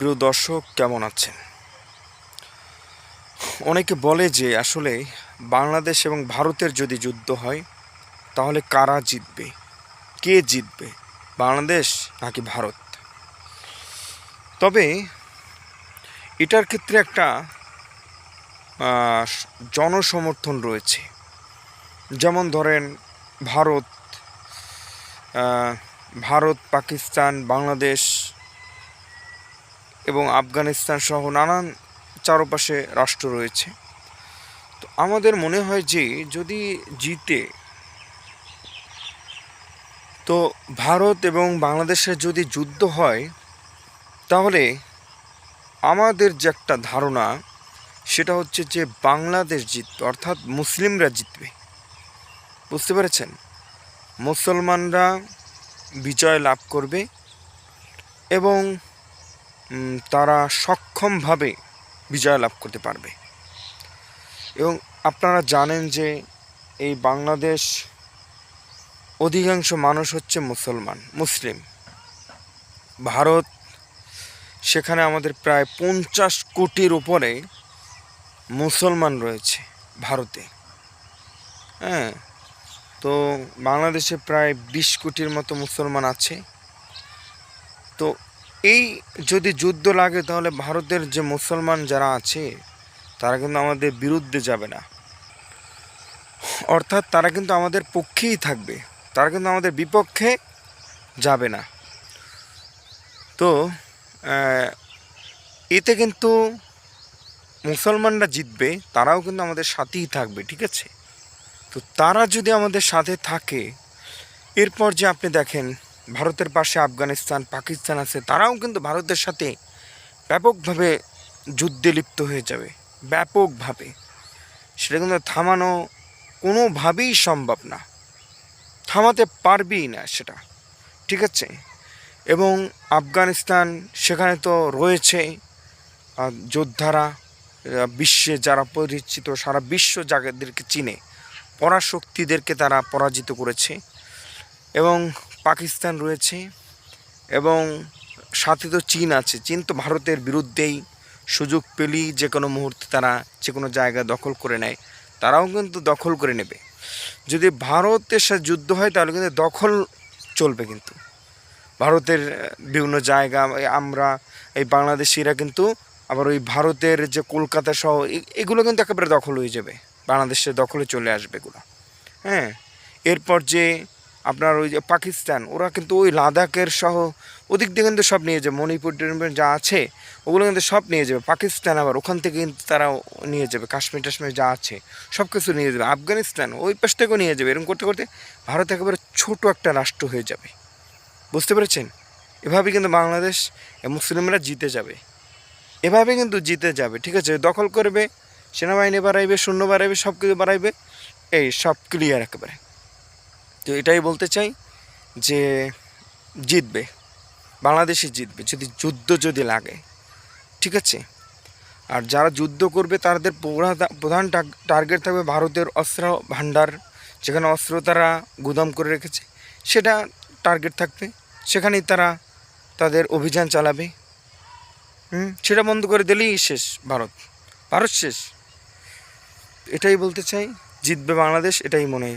প্রিয় দর্শক, কেমন আছেন? অনেকে বলে যে আসলে বাংলাদেশ এবং ভারতের যদি যুদ্ধ হয়, তাহলে কারা জিতবে? কে জিতবে, বাংলাদেশ নাকি ভারত? তবে এটার ক্ষেত্রে একটা জনসমর্থন রয়েছে। যেমন ধরেন ভারত ভারত, পাকিস্তান, বাংলাদেশ এবং আফগানিস্তান সহ নানান চারপাশে রাষ্ট্র রয়েছে। তো আমাদের মনে হয় যে, যদি জিতে, তো ভারত এবং বাংলাদেশের যদি যুদ্ধ হয়, তাহলে আমাদের যে একটা ধারণা, সেটা হচ্ছে যে বাংলাদেশ জিতবে, অর্থাৎ মুসলিমরা জিতবে। বুঝতে পেরেছেন? মুসলমানরা বিজয় লাভ করবে এবং তারা সক্ষমভাবে বিজয় লাভ করতে পারবে। এবং আপনারা জানেন যে এই বাংলাদেশ অধিকাংশ মানুষ হচ্ছে মুসলমান, মুসলিম। ভারত সেখানে আমাদের প্রায় পঞ্চাশ কোটির উপরে মুসলমান রয়েছে ভারতে। হ্যাঁ তো বাংলাদেশে প্রায় বিশ কোটির মতো মুসলমান আছে। তো এই যদি যুদ্ধ লাগে, তাহলে ভারতের যে মুসলমান যারা আছে, তারা কিন্তু আমাদের বিরুদ্ধে যাবে না। অর্থাৎ তারা কিন্তু আমাদের পক্ষেই থাকবে। তারা কিন্তু আমাদের বিপক্ষে যাবে না। তো এতে কিন্তু মুসলমানরা জিতবে, তারাও কিন্তু আমাদের সাথেই থাকবে, ঠিক আছে? তো তারা যদি আমাদের সাথে থাকে, এরপর যে আপনি দেখেন ভারতের পাশে আফগানিস্তান, পাকিস্তান আছে, তারাও কিন্তু ভারতের সাথে ব্যাপকভাবে যুদ্ধে লিপ্ত হয়ে যাবে, ব্যাপকভাবে। সেটা কিন্তু থামানো কোনোভাবেই সম্ভব না। থামাতে পারবেই না সেটা, ঠিক আছে? এবং আফগানিস্তান সেখানে তো রয়েছে যোদ্ধারা বিশ্বে যারা পরিচিত, সারা বিশ্ব যাদেরকে চিনে, পরাশক্তিদেরকে তারা পরাজিত করেছে। এবং পাকিস্তান রয়েছে এবং সাথে তো চীন আছে। চীন তো ভারতের বিরুদ্ধেই সুযোগ পেলেই যে কোনো মুহূর্তে তারা যে কোনো জায়গা দখল করে নেয়, তারাও কিন্তু দখল করে নেবে। যদি ভারতের সাথে যুদ্ধ হয়, তাহলে কিন্তু দখল চলবে কিন্তু। ভারতের বিভিন্ন জায়গা আমরা, এই বাংলাদেশিরা কিন্তু আবার ওই ভারতের যে কলকাতা সহ এগুলো কিন্তু একেবারে দখল হয়ে যাবে। বাংলাদেশের দখলে চলে আসবে এগুলো। হ্যাঁ এরপর যে আপনার ওই যে পাকিস্তান, ওরা কিন্তু ওই লাদাখের সহ ওদিক দিয়ে কিন্তু সব নিয়ে যাবে, মণিপুর যা আছে, ওগুলো কিন্তু সব নিয়ে যাবে। পাকিস্তান আবার ওখান থেকে কিন্তু তারা নিয়ে যাবে, কাশ্মীর টাশ্মীর যা আছে, সব কিছু নিয়ে যাবে। আফগানিস্তান ওই পাশ থেকেও নিয়ে যাবে, এরকম করতে করতে ভারত একেবারে ছোট একটা রাষ্ট্র হয়ে যাবে। বুঝতে পেরেছেন? এভাবে কিন্তু বাংলাদেশ মুসলিমরা জিতে যাবে। এভাবে কিন্তু জিতে যাবে, ঠিক আছে? দখল করবে, সেনাবাহিনী বাড়াইবে, সৈন্য বাড়াইবে সব কিছু বাড়াইবে, এই সব ক্লিয়ার একেবারে। তো এটাই বলতে চাই যে জিতবে, বাংলাদেশই জিতবে, যদি যুদ্ধ যদি লাগে, ঠিক আছে? আর যারা যুদ্ধ করবে তাদের প্রধান টার্গেট থাকবে ভারতের অস্ত্র ভাণ্ডার, যেখানে অস্ত্র তারা গুদাম করে রেখেছে, সেটা টার্গেট থাকবে, সেখানেই তারা তাদের অভিযান চালাবে। হুম? সেটা বন্ধ করে দিলেই শেষ ভারত ভারত শেষ। এটাই বলতে চাই, জিতবে বাংলাদেশ, এটাই মনে